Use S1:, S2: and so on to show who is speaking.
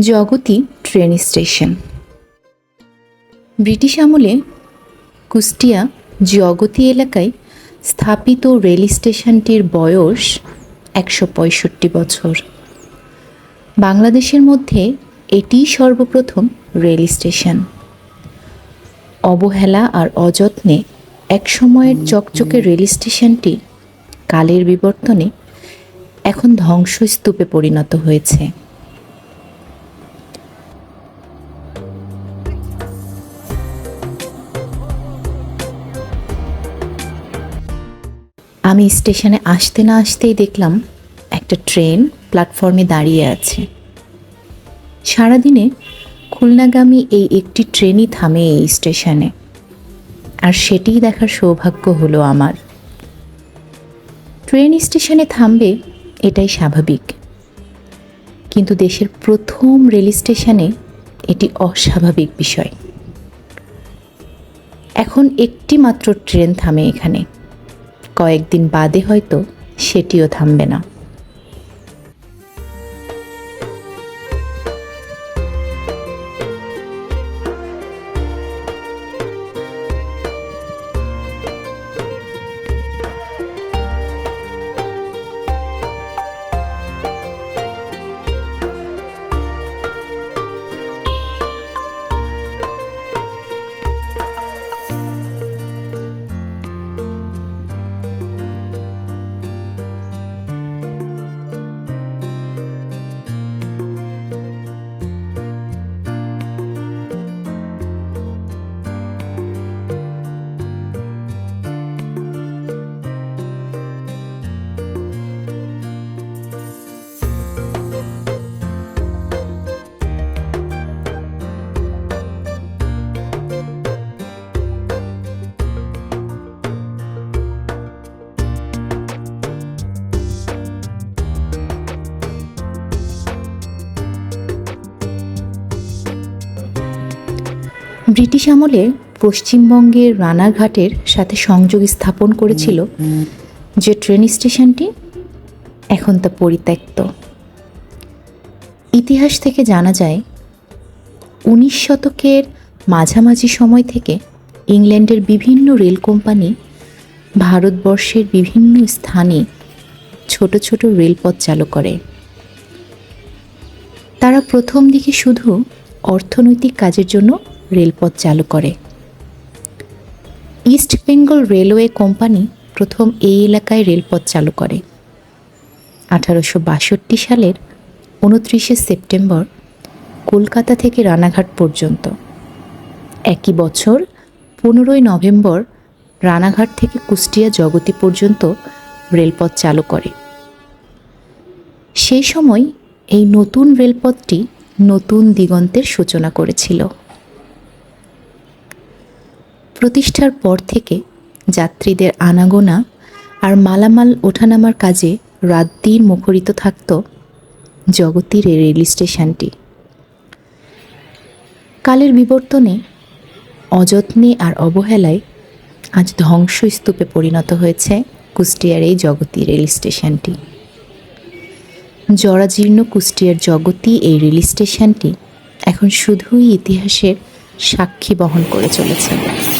S1: Jagati train station. British আমলে কুষ্টিয়া জগতী এলাকায় স্থাপিত রেল স্টেশনটির বয়স একশো পঁয়ষট্টি বছর। বাংলাদেশের মধ্যে এটিই সর্বপ্রথম রেল স্টেশন। অবহেলা আর অযত্নে একসময়ের চকচকে রেল স্টেশনটি কালের বিবর্তনে এখন ধ্বংসস্তূপে পরিণত হয়েছে। আমি স্টেশনে আসতে না আসতেই দেখলাম একটা ট্রেন প্ল্যাটফর্মে দাঁড়িয়ে আছে। সারাদিনে খুলনাগামী এই একটি ট্রেনই থামে এই স্টেশনে। আর সেটিই দেখার সৌভাগ্য হলো আমার। ট্রেন স্টেশনে থামবে এটাই স্বাভাবিক। কিন্তু দেশের প্রথম রেল স্টেশনে এটি অস্বাভাবিক বিষয়। এখন একটি মাত্র ট্রেন থামে এখানে। কয়েকদিন বাদে হয়তো সেটিও থামবে না। ব্রিটিশ আমলে পশ্চিমবঙ্গের রানাঘাটের সাথে সংযোগ স্থাপন করেছিল যে ট্রেন স্টেশনটি এখন তা পরিত্যক্ত। ইতিহাস থেকে জানা যায়, উনিশ শতকের মাঝামাঝি সময় থেকে ইংল্যান্ডের বিভিন্ন রেল কোম্পানি ভারতবর্ষের বিভিন্ন স্থানে ছোট ছোট রেলপথ চালু করে। তারা প্রথম দিকে শুধু অর্থনৈতিক কাজের জন্য রেলপথ চালু করে। ইস্ট বেঙ্গল রেলওয়ে কোম্পানি প্রথম এই এলাকায় রেলপথ চালু করে। আঠারোশো বাষট্টি সালের উনত্রিশে সেপ্টেম্বর কলকাতা থেকে রানাঘাট পর্যন্ত। একই বছর পনেরোই নভেম্বর রানাঘাট থেকে কুষ্টিয়া জগতী পর্যন্ত রেলপথ চালু করে। সেই সময় এই নতুন রেলপথটি নতুন দিগন্তের সূচনা করেছিল। প্রতিষ্ঠার পর থেকে যাত্রীদের আনাগোনা আর মালামাল ওঠানামার কাজে রাত দিন মুখরিত থাকত জগতীর রেল স্টেশনটি। কালের বিবর্তনে, অযত্নে আর অবহেলায় আজ ধ্বংসস্তূপে পরিণত হয়েছে কুষ্টিয়ার এই জগতী রেল স্টেশনটি। জরাজীর্ণ কুষ্টিয়ার জগতী এই রেল স্টেশনটি এখন শুধুই ইতিহাসের সাক্ষী বহন করে চলেছে।